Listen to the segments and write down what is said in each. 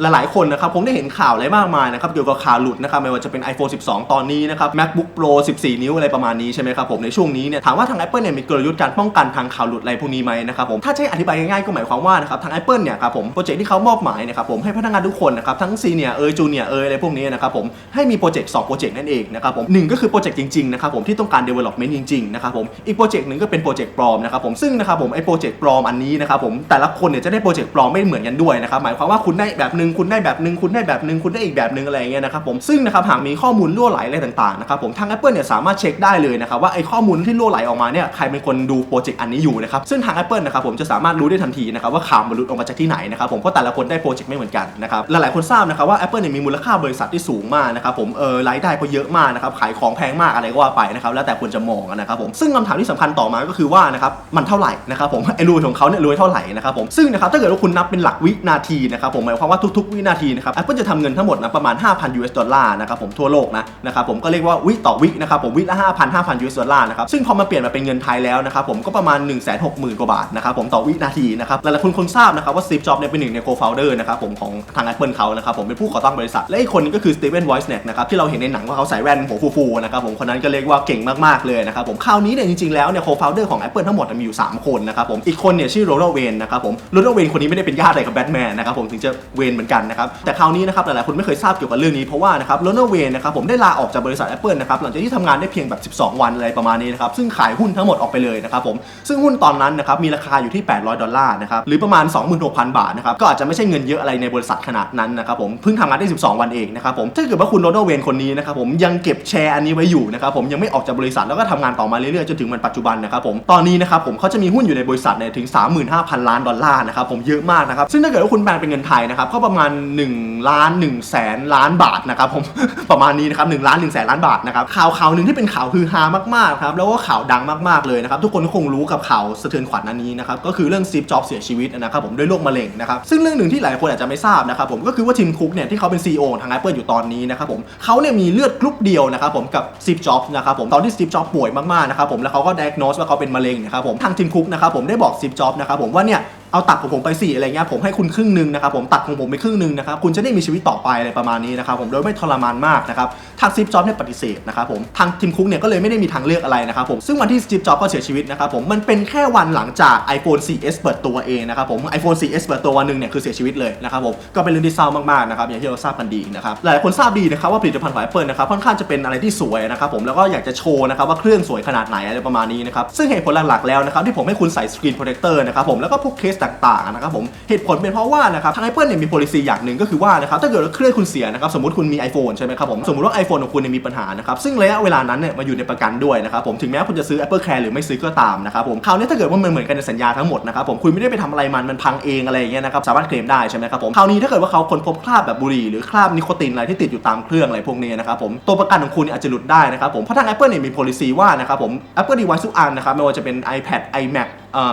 หลายๆคนนะครับคงได้เห็นข่าวอะไรมากมายนะครับเกี่ยวกับข่าวหลุดนะครับไม่ว่าจะเป็น iPhone 12 ตอนนี้นะครับ MacBook Pro 14 นิ้วอะไรประมาณนี้ใช่ไหมครับผมในช่วงนี้เนี่ยถามว่าทาง Apple เนี่ยมีกลยุทธ์การป้องกันทางข่าวหลุดอะไรพวกนี้ไหมนะครับผมถ้าให้อธิบายง่ายๆก็หมายความว่านะครับทาง Apple เนี่ยครับผมโปรเจกต์ที่เขามอบหมายนะครับผมให้พนักงานทุกคนนะครับทั้งซีเนียเอยจูเนียเอยอะไรพวกนี้นะครับผมให้มีโปรเจกต์2โปรเจกต์นั่นเองนะครับผมหนึ่งก็คือโปรเจกต์จริงๆนะครับผมที่ต้องการ development จริงๆนะครับผมอีกโปรเจกต์หนึ่งก็เป็นโปรเจกต์ปลอมนะครับผมซึ่งนะครับผมไอ้โปรเจกต์ปลอมอันนี้นะครับผมแต่ละคนเนี่ยจะได้โปรเจกต์ปลอมไม่เหมือนกันด้วยนะครับหมายความว่าคุณได้แบบนึงคุณได้แบบหนึ่งคุณได้แบบหนึ่งคุณได้อีกแบบหนึ่งอะไรเงี้ยนะครับผมซึ่งนะครับหากมีข้อมูลรั่วไหลอะไรต่างๆนะครับผมทาง Apple เนี่ยสามารถเช็คได้เลยนะครับว่าไอ้ข้อมูลที่รั่วไหลออกมาเนี่ยใครเป็นคนดูโปรเจกต์อันนี้อยู่นะครับซึ่งทาง Apple นะครับผมจะสามารถรู้ได้ทันทีนะครับว่าข่าวมันหลุดออกมาจากที่ไหนนะครับผมเพราะแต่ละคนได้โปรเจกต์ไม่เหมือนกันนะครับหลายๆคนทราบนะครับว่า Apple เนี่ยมีมูลค่าบริษัทที่สูงมากนะครับผมเออรายได้ก็เยอะมากนะครับขายของแพงมากอะไรก็ว่าไปนะครับแล้วแต่คนจะมองนะครับผมซึ่งคำถามที่สำคัญต่อมาก็คือว่านะครับมันเท่าไหร่นะครับผมไอ้รวยของเขาเนี่ยรวยเท่าไหร่นะครับผมซึ่งนะครับถ้าเกิดว่าคุณนับเป็นหลักวินาทีนะครับผมหมายความว่าทุกๆวินาทีนะครับ Apple จะทำเงินทั้งหมดนะประมาณ 5,000 US ดอลลาร์นะครับผมทั่วโลกนะนะครับผมก็เรียกว่าวิต่อวินะครับผมวิละ5,000 5,000 US ดอลลาร์นะครับซึ่งพอมาเปลี่ยนมาเป็นเงินไทยแล้วนะครับผมก็ประมาณ 1 6 0 0 0 0 กว่าบาทนะครับผมต่อวินาทีนะครับหลายๆคนคงทราบนะครับว่า Steve Jobs เนี่ยเป็นหนึ่งใน co-founder นะครับผมของทาง Apple เขานะครับผมเป็นผู้ก่อตั้งบริษัท และอีกคนนึงก็คือ Steven Wozniak นะครับที่เราเห็นในหนังว่าเขาใส่แว่นหัวฟูๆนะครับผมคนนั้นก็เรียกว่าเก่งมากๆเลยนะครับผมคราวนี้เนี่ยจริงๆแล้วเนี่ย co-founder ของ Apple ทั้งหมดมีอยู่ 3 คนนะครับผมอีกคนเนี่ยชื่อโร n ลเวนนะครับผมโร n ลเวนคนนี้ไม่ได้เป็นญาติอะไรกับแบทแมนนะครับผมถึงจะเวนเหมือนกันนะครับแต่คราวนี้นะครับหลายๆคนไม่เคยทราบเกี่ยวกับเรื่องนี้เพราะว่านะครับโร n ลเวนนะครับผมได้ลาออกจากบริษัท Apple นะครับหลังจากที่ทำงานได้เพียงแบบ 12 วันอะไรประมาณนี้นะครับซึ่งขายหุ้นทั้งหมดออกไปเลยนะครับผมซึ่งหุ้นตอนนั้นนะครับมีราคาอยู่ที่ 800 ดอลลาร์นะครับหรือประมาณ 26,000 บาทนะครับก็อาจจะไม่ใช่เงินเยอะอะไรในบริษัทขนาดนั้นนะครับผมเพิ่งทำงานได้ 12 วันเองนะครับผมถ้าเกิดว่าคุณโร n ลเวนคนนี้นะครับผมยังเก็บแชร์อันนี้ไว้อยู่นะครับผมยังไม่ออกจากบริษัทแล้วก็ทำงานต่อมาเรื่อยๆจนถึงวันปัจจุบันนะครับผมตอนนี้นะครับผมเขาจะมีหุ้นอยู่ในบริษัทเนี่ยถึง 35,000 ล้านดอลลาร์นะครับผมเยอะมากนะครับซึ่งถ้าเกิดว่าคุณแปลงเป็นเงินไทยนะครับก็ประมาณ1ล้าน1แสนล้านบาทนะครับผม ประมาณนี้นะครับ1ล้าน1แสนล้านบาทนะครับข่าวข่าวหนึ่งที่เป็นข่าวฮือฮามากๆครับแล้วก็ข่าวดังมากๆเลยนะครับทุกคนคงรู้กับข่าวสะเทือนขวัญอันนี้นะครับก็คือเรื่องซีฟจ็อบเสียชีวิตนะครับผมด้วยโรคมะเร็งนะครับซึ่งเรื่องหนึ่งที่หลายคนอาจจะไม่ทราบนะครับผมก็คือว่าทีมคุกเนี่ยที่เขาเป็น CEO ทาง Apple อยู่ตอนนี้นะครับผมเขาเนี่ยมีเลือดกรุ๊ปเดียวนะครับผมกับซีฟจ็อบนะครับผมตอนที่ซีฟจ็อบป่วยมากๆนะครับผมแล้วเขาก็ diagnose ว่าเขาเป็นมะเร็งนะครับผมทางทีมคุกนะครับผมได้บอกซีฟจ็อบนะครับผมว่าเนี่ย เอาตัดของผมไปสี่อะไรเงี้ยผมให้คุณครึ่งหนึ่งนะครับผมตัดของผมไปครึ่งหนึ่งนะครับคุณจะได้มีชีวิตต่อไปอะไรประมาณนี้นะครับผมโดยไม่ทรมานมากนะครับทางซีฟจ็อบเนี่ยปฏิเสธนะครับผมทางทีมคุกเนี่ยก็เลยไม่ได้มีทางเลือกอะไรนะครับผมซึ่งวันที่ซีฟจ็อบก็เสียชีวิตนะครับผมมันเป็นแค่วันหลังจาก iPhone 4S เปิดตัวเองนะครับผม iPhone 4S เปิดตัววันหนึ่งเนี่ยคือเสียชีวิตเลยนะครับผมก็เป็นเรื่องที่เศร้ามากๆนะครับอย่างที่เราทราบกันดีนะครับหลายคนทราบดีนะครับว่าผลิตภัณฑ์ของ Apple นะครับค่อนข้างจะเป็นอะไรที่สวยนะครับผมแล้วก็อยากจะโชว์นะครับว่าเครื่องสวยขนาดไหนอะไรประมาณนี้นะครับซึ่งเหตุผลหลักๆแล้วนะครับที่ผมให้คุณใส่สกรีนโปรเทคเตอร์นะครับผมแล้วก็พวกเคสต่างๆนะครับผมเหตุผลเป็นเพราะว่านะครับทาง Apple เนี่ยมี policy อย่างหนึ่งก็คือว่านะครับถ้าเกิดว่าเครื่องคุณเสียนะครับสมมติคุณมี iPhone ใช่ไหมครับผมสมมติว่า iPhone ของคุณเนี่ยมีปัญหานะครับซึ่งระยะเวลานั้นเนี่ยมาอยู่ในประกันด้วยนะครับผมถึงแม้คุณจะซื้อ Apple Care หรือไม่ซื้อก็ตามนะครับผมคราวนี้ถ้าเกิดว่ามันเหมือนกันในสัญญาทั้งหมดนะครับผมคุณไม่ได้ไปทำอะไรมันมันพังเองอะไรอย่างเงี้ยนะครับสามารถเคลมได้ใช่ไหมครับผมคราวนี้ถ้าเกิดว่าเขาค้นพบคราบแบบบุหรี่หรือคราบนิโคตินอะไรที่ติดอยู่ตามเครื่องอะไรพวกนี้นะครับผมตัวประกันของคุณเนี่ยอาจจะหลุดได้นะครับผมเพราะทาง Apple เนี่ยมี policy ว่านะครับผม Apple device ทุกอันนะครับไม่ว่าจะเป็น iPad iMac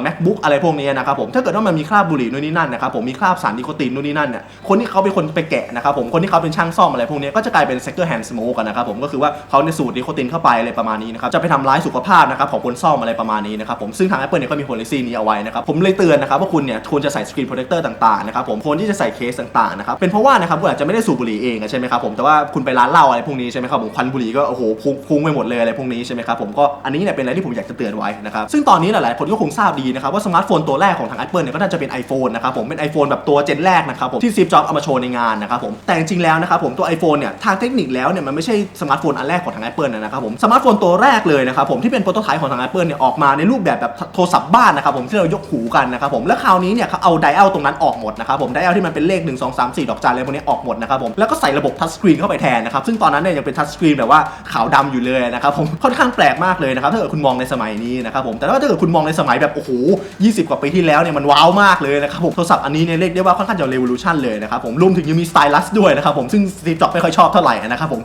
macbook อะไรพวกนี้นะครับผมถ้าเกิดว่ามันมีคราบบุหรี่นู่นนี่นั่นนะครับผมมีคราบสารนิโคตินนู่นนี่นั่นเนี่ยคนที่เขาเป็นคนไปแกะนะครับผมคนที่เขาเป็นช่างซ่อมอะไรพวกนี้ก็จะกลายเป็น second hand smoke กันนะครับผมก็คือว่าเขาในยสูตรนิโคตินเข้าไปอะไรประมาณนี้นะครับจะไปทำร้ายสุขภาพนะครับของคนซ่อมอะไรประมาณนี้นะครับผมซึ่งทาง Apple เนี่ยก็มี policy นี้เอาไว้นะครับผมเลยเตือนนะครับว่าคุณเนี่ยควรจะใส่ screen protector ต่างๆนะครับผมควรที่จะใส่เคสต่างๆนะครับเป็นเพราะว่านะครับคุณอาจจะไม่ได้สูบบุหรี่เองใช่ไหมครับผมแต่ว่าคุณไปร้านเหล้าอะไรพวกนี้ใช่ไหมครับผมควันบุหรี่ก็โอ้โหพุ่งพุ่งไปหมดเลยอะไรพวกนี้ใช่ไหมครับผมก็อันนี้เนี่ยเป็นอะไรที่ผมอยากจะเตือนไว้นะครับซึ่งตอนนี้หลายๆคนก็คงทราบดีนะครับว่าสมาร์ทโฟนตัวแรกของทาง Apple เนี่ยก็น่าจะเป็น iPhone นะครับผมเป็น iPhone แบบตัวเจนแรกนะครับผมที่ซีฟจ็อบเอามาโชว์ในงานนะครับผมแต่จริงๆแล้วนะครับผมตัว iPhone เนี่ยทางเทคนิคแล้วเนี่ยมันไม่ใช่สมาร์ทโฟนอันแรกของทาง Apple นะครับผมสมาร์ทโฟนตัวแรกเลยนะครับผมที่เป็นโปรโตไทป์ของทาง Apple เนี่ยออกมาในรูปแบบแบบโทรศัพท์บ้านนะครับผมที่เรายกหูกันนะครับผมแล้วคราวนี้เนี่ยเขาเอาไดอะลตรงนั้นออกหมดนะครับผมไดอะลที่มันเป็นเลข 1 2 3 4 ดอกจันอะไรพวกนี้ออกหมดนะครับผมแล้วก็ใส่ระบบทัชสกรีนเข้าไปแทนนะครับซึ่งตอนนั้นเนี่ยยังเป็นทัชสกรีนแบบว่าขาวดำอยู่เลยนะครับผมค่อนข้างแปลกมากเลยนะครับถ้าเกิดคุณมองในสมัยนี้นะครับผมแต่ถ้าเกิดคุณมองในสมัยแบบโอ้โห 20 กว่าปีที่แล้วเนี่ยมันว้าวมากเลยนะครับผมโทรศัพท์อันนี้เนี่ยเรียกได้ว่าค่อนข้างจะเรว o ูชันเลยนะครับผมรวมถึงยังมีสไตลัสด้วยนะครับผมซึ่งสตีฟจ็อบไม่ค่อยชอบเท่าไหร่นะครับผม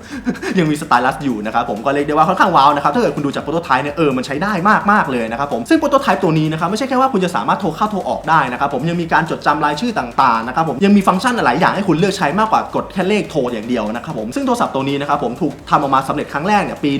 ยังมีสไตลัสอยู่นะครับผมก็เรียกได้ว่าค่อนข้างว้าวนะครับถ้าเกิดคุณดูจากโปรโตไทป์เนี่ยเออมันใช้ได้มากมากเลยนะครับผมซึ่งโปรโตไทป์ตัวนี้นะครับไม่ใช่แค่ว่าคุณจะสามารถโทรเข้าโทรออกได้นะครับผมยังมีการจดจำรายชื่อต่างๆนะครับผมยังมีฟังก์ชันหลายอย่างให้คุณเลือกใช้มากกว่ากดแค่เลขโทรอย่างเดียวนะครับผมซึ่งโทรศัพท์ตัวนี้นะครับผมถูกทำออกมาสำเร็จครั้งแรกเนี่ยปี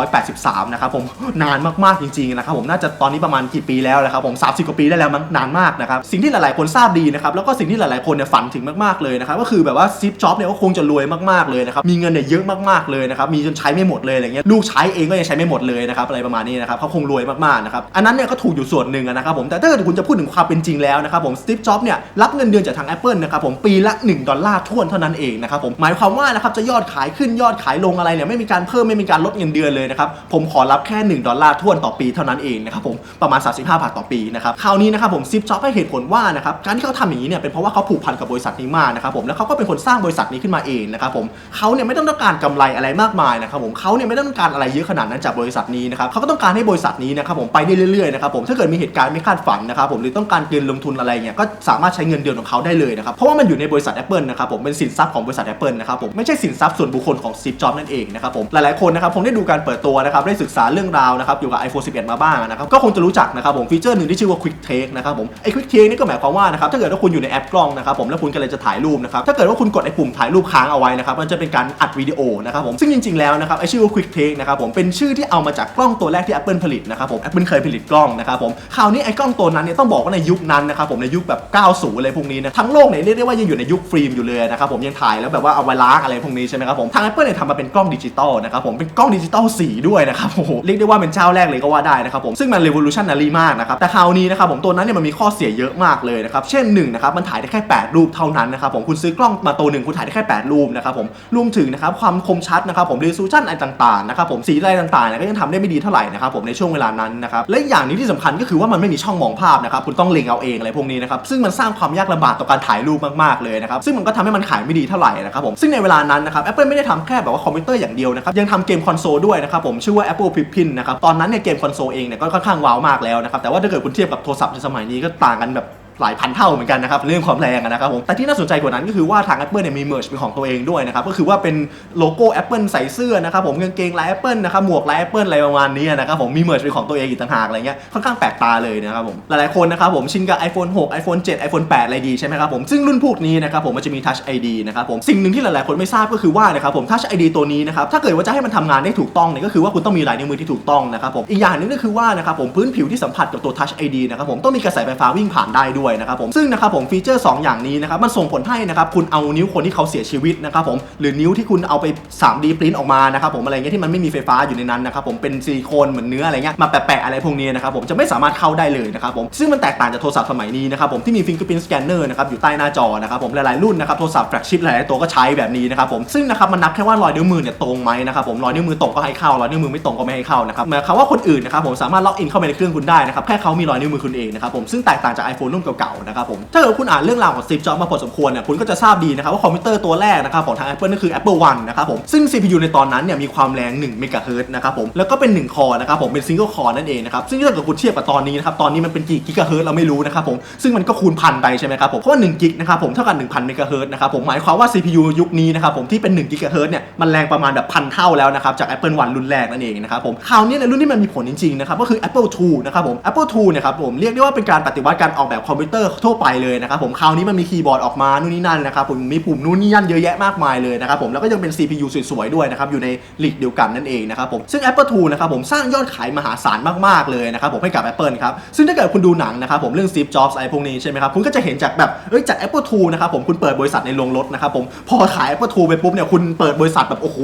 1983 นะครับผมนานมากๆจริงๆนะครับผมน่าจะตอนนี้ประมาณกี่ปีแล้วนะครับผม 30 กว่าปีได้แล้วมั้งนานมากนะครับ สิ่งที่หลายๆคนทราบดีนะครับ แล้วก็สิ่งที่หลายๆคนเนี่ยฝันถึงมากๆเลยนะครับ ก็คือแบบว่าซิปจ็อบเนี่ยก็คงจะรวยมากๆเลยนะครับ มีเงินเนี่ยเยอะมากๆเลยนะครับ มีจนใช้ไม่หมดเลยอะไรเงี้ย ลูกใช้เองก็ยังใช้ไม่หมดเลยนะครับ อะไรประมาณนี้นะครับเขาคงรวยมากๆนะครับ อันนั้นเนี่ยก็ถูกอยู่ส่วนหนึ่งนะครับผม แต่ถ้าเกิดคุณจะพูดถึงความเป็นจริงแล้วนะครับผมสตีฟจ็อบเนี่ยรับเงินเดือนจากทาง Apple นะครับผมปีละ 1 ดอลลาร์ท่วนเท่านั้นเองนะครับผม หมายความว่านะครับจะยอดขายขึ้นยอดขายลงอะไรเนี่ยไม่มีการเพิ่มไม่มีการลดเงินเดือนเลยนะครับผมขอรับแค่ 1 ดอลลาร์ท่วนต่อปีเท่านั้นเองนะครับผมประมาณ 35บาทต่อปีนะครับคราวนี้นะครับผมซิปจ็อบให้เหตุผลว่านะครับการที่เขาทำอย่างนี้เนี่ยเป็นเพราะว่าเขาผูกพันกับบริษัทนี้มากนะครับผมแล้วเขาก็เป็นคนสร้างบริษัทนี้ขึ้นมาเองนะครับผมเขาเนี่ยไม่ต้องการกำไรอะไรมากมายนะครับผมเขาเนี่ยไม่ต้องการอะไรเยอะขนาดนั้นจากบริษัทนี้นะครับเขาก็ต้องการให้บริษัทนี้นะครับผมไปได้เรื่อยๆนะครับผมถ้าเกิดมีเหตุการณ์ไม่คาดฝันนะครับผมหรือต้องการเกินลงทุนอะไรเงี้ยก็สามารถใช้เงินเดือนของเขาได้เลยนะครับเพราะว่ามันอยู่ในบริษัท Apple นะครับผมเป็นสินทรัพย์ของบริษัท Apple นะครับผมไม่ใช่สินทรัพย์ส่วนบุคคลของ Steve Jobs นั่นเองนะครับผมหลายๆคนนะครับผมได้ดูการเปิดตัวนะครับได้ศึกษาเรื่องราวนะครับเกี่กับ iPhone 11 มาบ้างนะครับก็คงจะรู้จักนะครับผมฟีเจอร์หนึ่งที่ชื่อว่า Quick Take นะครับผมไอ้ Quick Take นี่ก็หมายความว่านะครับถ้าเกิดว่าคุณอยู่ในแอปกล้องนะครับผมแล้วคุณกำลังจะถ่ายรูปนะครับถ้าเกิดว่าคุณกดไอ้ปุ่มถ่ายรูปค้างเอาไว้นะครับมันจะเป็นการอัดวิดีโอนะครับผมซึ่งจริงๆแล้วนะครับไอ้ชื่อว่า Quick Take นะครับผมเป็นชื่อที่เอามาจากกล้องตัวแรกที่ Apple ผลิตนะครับผม Apple เคยผลิตกล้องนะครับผมคราวนี้ไอ้กล้องตัวนั้นเนี่ยต้องบอกว่าในยุคนั้นนะครับผมในยุคแบบ 90 อะไรพวกนี้นะทั้งโลกเนี่ยเรียกได้ว่ายังอยู่ในยุคฟิล์มอยู่เลยนะครับผมยังถ่ายแล้วแบบว่าเอาไว้ล้างอะไรพวกนี้ใช่ไหมครับผมทาง Apple เนี่ยทำมาเป็นกล้องดิจิตอลนะครับผมเป็นกล้องดิจิตอลสีด้วยนะครับโอ้โหเรียกได้ว่าเป็นเจ้าแรกเลยก็ว่าได้นะครับผมซึ่งมัน revolutionary มากากนะครับแต่คราวนี้นะครับผมตัวนั้นเนี่ยมันมีข้อเสียเยอะมากเลยนะครับเช่นหนึ่งนะครับมันถ่ายได้แค่ 8 รูปเท่านั้นนะครับผมคุณซื้อกล้องมาตัวหนึ่งคุณถ่ายได้แค่ 8 รูปนะครับผมรวมถึงนะครับความคมชัดนะครับผม resolution อะไรต่างๆนะครับผมสีอะไรต่างๆเนี่ยก็ยังทำได้ไม่ดีเท่าไหร่นะครับผมในช่วงเวลานั้นนะครับและอย่างนึงที่สำคัญก็คือว่ามันไม่มีช่องมองภาพนะครับคุณต้องเล็งเอาเองอะไรพวกนี้นะครับซึ่งมันสร้างความยากลำบากต่อการถ่ายรูปมากๆเลยนะครับซึ่งมันก็ทำให้มันขายไม่ดีเท่าไหร่นะครับผมซึ่งในเวลานั้นนะครับ Apple ไม่ได้ทำแค่แบบว่าคอมพิวเตอร์อย่างเดียวนะครับยังทำเกมคอนโซลด้วยนะครับผมชื่อว่า Apple Pippin นะครับตอนนั้นเนี่ยเกมคอนโซลเองเนี่ยก็ค่อนข้างว้าวมากแล้วนะครับแต่ว่าถ้าเกิดคุณเทียบกับโทรศัพท์ในสมัยนี้ก็ต่างกันแบบ หลายพันเท่าเหมือนกันนะครับเรื่องความแรงนะครับผมแต่ที่น่าสนใจกว่านั้นก็คือว่าทาง Apple เนี่ยมีเม r ร์ชเป็นของตัวเองด้วยนะครับก็คือว่าเป็นโลโก้ Apple ใส่เสื้อนะครับผมกางเกงลาย Apple นะครับหมวกลาย Apple อะไรประมาณนี้นะครับผมมีเม r ร์ชเป็นของตัวเองอีกต่างหากอะไรเงี้ยค่อนข้างแปลกตาเลยนะครับผมหลายๆคนนะครับผมชินกับ iPhone 6 iPhone 7 iPhone 8 อะไรดีใช่ไหมครับผมซึ่งรุ่นพวกนี้นะครับผมมันจะมี Touch ID นะครับผมสิ่งหนึ่งที่หลายๆคนไม่ทราบก็คือว่านะครับผม Touch ID ตัวนี้นะครับถ้าเกิดว่าจะให้มันทำงานได้ถูกต้องเนี่ยก็คือว่าคุณต้องมีลายนิ้วมือที่ถูกต้องนะครับผมอีกอย่างนึงก็คือว่านะครับผมพื้นผิวที่สัมผัสกับตัว Touch ID นะครับผมต้องมีกระแสไฟฟ้าวิ่งผ่านได้ด้วยนะครับผมซึ่งนะครับผมฟีเจอร์ 2 อย่างนี้นะครับมันส่งผลให้นะครับคุณเอานิ้วคนที่เขาเสียชีวิตนะครับผมหรือนิ้วที่คุณเอาไป 3D ปริ้นออกมานะครับผมอะไรเงี้ยที่มันไม่มีไฟฟ้าอยู่ในนั้นนะครับผมเป็นซิลิโคนเหมือนเนื้ออะไรเงี้ยมาแปะๆอะไรพวกนี้นะครับผมจะไม่สามารถเข้าได้เลยนะครับผมซึ่งมันแตกต่างจากโทรศัพท์สมัยนี้นะครับผมที่มี fingerprint scanner นะครับอยู่ใต้หน้าจอนะครับผมหลายๆรุ่นนะครับโทรศัพท์แฟลกชิพหลายๆตัวก็ใช้แบบนี้นะครับผมซึ่งนะครับมันนับแค่ว่ารอยนิ้วมือเนี่ยตรงไหมนะครับผมรอยนิ้วมือตรงก็ให้เข้ารอยนิ้วมือไม่ตรงก็ไม่ให้เข้านะครับหมายความว่าคนอื่นนะครับผมสามารถล็อกอินเข้าไปในเครื่องคุณได้นะครับแค่เขามีรอยนิ้วมือคุณเองนะครับผมซึ่งแตกต่างจาก iPhone รุ่นเก่ก่าๆนะครับผมถ้าเกิดคุณอ่านเรื่องราวของ Steve Jobs มาพอสมควรเนี่ยคุณก็จะทราบดีนะครับว่าคอมพิวเตอร์ตัวแรกนะครับของทาง Apple นั่นคือ Apple One นะครับผมซึ่ง CPU ในตอนนั้นเนี่ยมีความแรง1 MHz นะครับผมแล้วก็เป็น 1 คอร์นะครับผมเป็น single core นั่นเองนะครับซึ่งถ้าเกิดคุณเทียบกับตอนนี้นะครับตอนนี้มันเป็นกี่กิกะเฮิรตซ์เราไม่รู้นะครับผมซึ่งมันก็คูณพันไปใช่ไหมครับผมเพราะว่า1กิกนะครับผมเท่ากับ1,000เมกะเฮิรตซ์นะครับผมหมายความว่า CPU ยุคนี้นะครับผมที่เป็น1กิกะเฮิรตซ์เนี่ยมันแรงประมาณแบบพันเท่าแล้วนะครับจาก Apple One รุ่นแรกนั่นเองนะครับผมคราวนี้ในรุ่นที่มันมีผลจริงๆนะครับก็คือ Apple II นะครับผม Apple II เนี่ยครับผมเรียกได้ว่าเป็นการปฏิวัติการออกแบบคอมพิวเตอร์ทั่วไปเลยนะครับผมคราวนี้มันมีคีย์บอร์ดออกมานู่นนี่นั่นนะครับผมมีปุ่มนู่นนี่นั่นเยอะแยะมากมายเลยนะครับผมแล้วก็ยังเป็น CPU สวยๆด้วยนะครับอยู่ในลีกเดียวกันนั่นเองนะครับผมซึ่ง Apple II นะครับผมสร้างยอดขายมหาศาลมากๆเลยนะครับผมให้กับ Apple ครับซึ่งถ้าเกิดคุณดูหนังนะครับผมเรื่อง Steve Jobs อะไรพวกนี้ใช่ไหมครับคุณก็จะเห็นจากแบบเอ้ยจาก Apple II นะครับผมคุณเปิดบริษัทในโรงรถนะครับผมพอขาย Apple II ไปปุ๊บเนี่ยคุณเปิดบริษัทแบบโอ้โห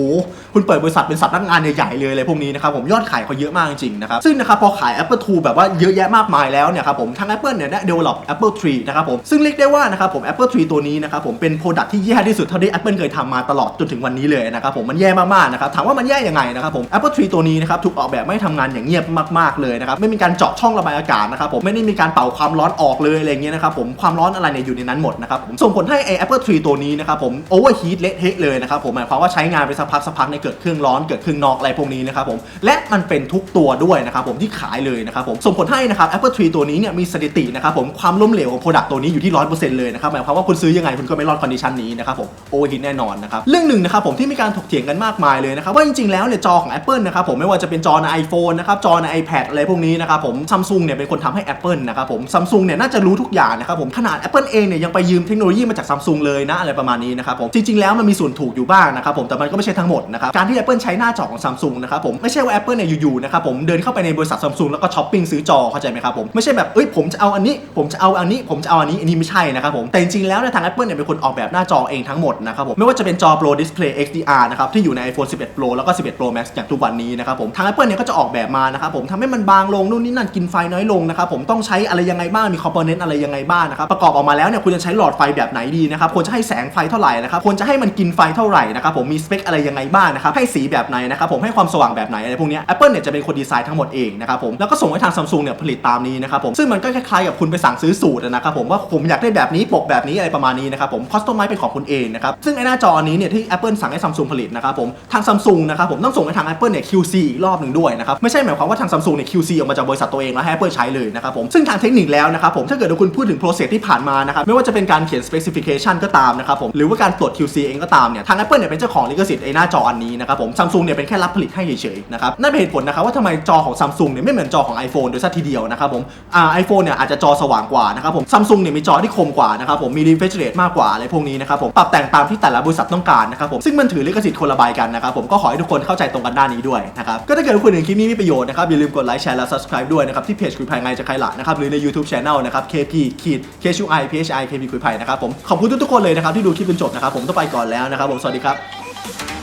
คุณเปิดบริษัทเป็นสัตว์นักงานใหญ่ๆเลยอะไรพวกนี้นะครับผมยอดขายเขาเยอะมากจริงๆนะครับซึ่งนะครับพอขาย Apple II แบบว่าเยอะแยะมากมายแล้วเนี่ยครับผมทาง Apple เนี่ยได้ develop Apple III นะครับผมซึ่งเรียกได้ว่านะครับผม Apple III ตัวนี้นะครับผมเป็น product ที่แย่ที่สุดเท่าที่ Apple เคยทำมาตลอดจนถึงวันนี้เลยนะครับผมมันแย่มากๆนะครับถามว่ามันแย่ยังไงนะครับผม Apple III ตัวนี้นะครับถูกออกแบบไม่ให้ทำงานอย่างเงียบมากๆเลยนะครับไม่มีการเจาะช่องระบายอากาศนะครับผมไม่ได้มีการเป่าความร้อนออกเลยอะไรเงี้ยนะครับผมความร้อนอะไรเนี่ยอยู่ในนั้นหมดนะครับผมส่งผลให้ไอ Apple III ตัวนี้นะครับผม overheat เละเทะเลยนะครับผมหมายความว่าใช้งานไปสักพักสักพักในเกิดเครื่องร้อนเกิดเครื่องนอกอะไรพวกนี้นะครับผมและมันเป็นทุกตัวด้วยนะครับผมที่ขายเลยนะครับผมส่งผลให้นะครับ Apple III ตัวนี้เนี่ยมีสถิตินะครับผมความล้มเหลวของโปรดักต์ตัวนี้อยู่ที่ร้อยเปอร์เซ็นต์เลยนะครับหมายความว่าคุณซื้อยังไงคุณก็ไม่รอดคอนดิชันนี้นะครับผมโอเวอร์ฮิตแน่นอนนะครับเรื่องหนึ่งนะครับผมที่มีการถกเถียงกันมากมายเลยนะครับว่าจริงๆแล้วเนี่ยจอของ Apple นะครับผมไม่ว่าจะเป็นจอใน iPhone นะครับจอใน iPad อะไรพวกนี้นะครับผมซัมซุงเนี่ยเป็นคนทำให้ Apple นะครับผมซัมซุงเนี่ยน่าจะรู้ทุกอย่างนะครับผมขนาด Apple เองเนี่ยยังไปยืมเทคโนโลยีมาจากซัมซุงเลยนะอะไรประมาณนี้นะครับผมจริงๆแล้วมันมีส่วนถูกอยู่บ้างนะครับผมแต่มันก็ไม่ใช่ทั้งหมดนะครับการที่ Apple ใช้หน้าจอของซัมซุงนะครับผมไม่ใช่ว่า Apple เนี่ยอยู่ๆนะครับผมเดินเข้าไปในบริษัทซัมซุงแล้วก็ช้อปปิ้งซื้อจอเข้าใจไหมครับผมไม่ใช่แบบเอ้ยผมจะเอาอันนี้ผมจะเอาอันนี้ผมจะเอาอันนี้อันนี้ไม่ใช่นะครับผมแต่จริงๆแล้วเนี่ยทาง Apple เนี่ยเป็นคนออกแบบหน้าจอเองทั้งหมดนะครับผมไม่ว่าจะเป็นจอ Pro Display XDR นะครับที่อยู่ใน iPhone 11 Pro แล้วก็ 11 Pro Max อย่างทุกวันนี้นะครับผมทาง Apple เนี่ยก็จะออกแบบมานะครับผมทำให้มันบางลงนู่นนี่นั่นกินไฟน้อยลงนะครับผมต้องใช้อะไรยังไงบ้างมีคอมโพเนนต์อะไรยังไงบ้างนะครับประกอบออกมาแล้วเนี่ยคุณจะใช้หลอดไฟแบบไหนดีนะครับควรจะให้แสงไฟเท่าไหร่นะครับควรจะให้มันกินไฟเท่าไหร่นะครับผมมีสเปคอะไรยังไงบ้างนะครับให้สีแบบไหนนะครับผมให้ความสว่างแบบไหนอะไรพวกนี้ Apple เนี่ยจะเป็นคนดีไซน์ทั้งหมดเองนะครับผมแล้วก็ส่งให้ทาง Samsung เนี่ยผลิตตามนี้นะครับผมซึ่งมันก็คล้ายๆกับคุณไปสั่งซื้ออสูตรนะครับผมว่าผมอยากได้แบบนี้ปกแบบนี้อะไรประมาณนี้นะครับผมคอสตอมไมเป็นของคุณเองนะครับซึ่งไอ้หน้าจอนี้เนี่ยที่ Apple สั่งให้ Samsung ผลิตนะครับผมทาง Samsung นะครับผมต้องส่งให้ทาง Apple เนี่ย QC อีกรอบหนึ่งด้วยนะครับไม่ใช่หมายความว่าทาง Samsung เนี่ย QC ออกมาจากบริษัทตัวเองแล้วให้ Apple ใช้เลยนะครับผมซึ่งทางเทคนิคแล้วนะครับผมถ้าเกิดคุณพูดถึง process ที่ผ่านมานะครับไม่ว่าจะเป็นการเขียน specification ก็ตามนะครับผมหรือว่าการตรวจ QC เองก็ตามเนี่ยทาง Apple เนี่ยเป็นเจ้าของลิขสิทธิ์ไอ้หน้าจออันนี้นะครับผม Samsung เนี่ยเป็นแค่รับผลิตให้เฉยๆนะครับนั่นเป็นเหตุผลนะครับว่าทำไมจอของ Samsung เนี่ยไม่เหมือนจอของ iPhone โดยซะทีเดียวนะครับผมอ่า iPhone เนี่ยอาจจะจอสว่างกว่านะครับผม Samsung เนี่ยมีจอที่คมกว่านะครับผมมี refresh rate มากกว่าอะไรพวกนี้นะครับผมปรับแต่งตามที่แต่ละบริษัทต้องการนะครับผมซึ่งมันถือลิขสิทธิ์คนละใบกันนะครับผมก็ขอให้ทุกคนเข้าใจตรงกันด้านนี้ด้วยนะครับก็ถ้าเกิดคุณเห็นคลิปนี้มีประโยชน์นะครับอย่าลืมกดไลค์แชร์และ subscribe ด้วยนะครับที่เพจคุยภายไงจะใครละนะครับหรือใน YouTube Channel นะครับ KP ขีด KUI PHI KP คุยภายนะครับผมขอบคุณทุกๆคนเลยนะครับที่ดูคลิปจนจบนะครับผมต้องไปก่อนแล้วนะครับผมสวัสดีครับ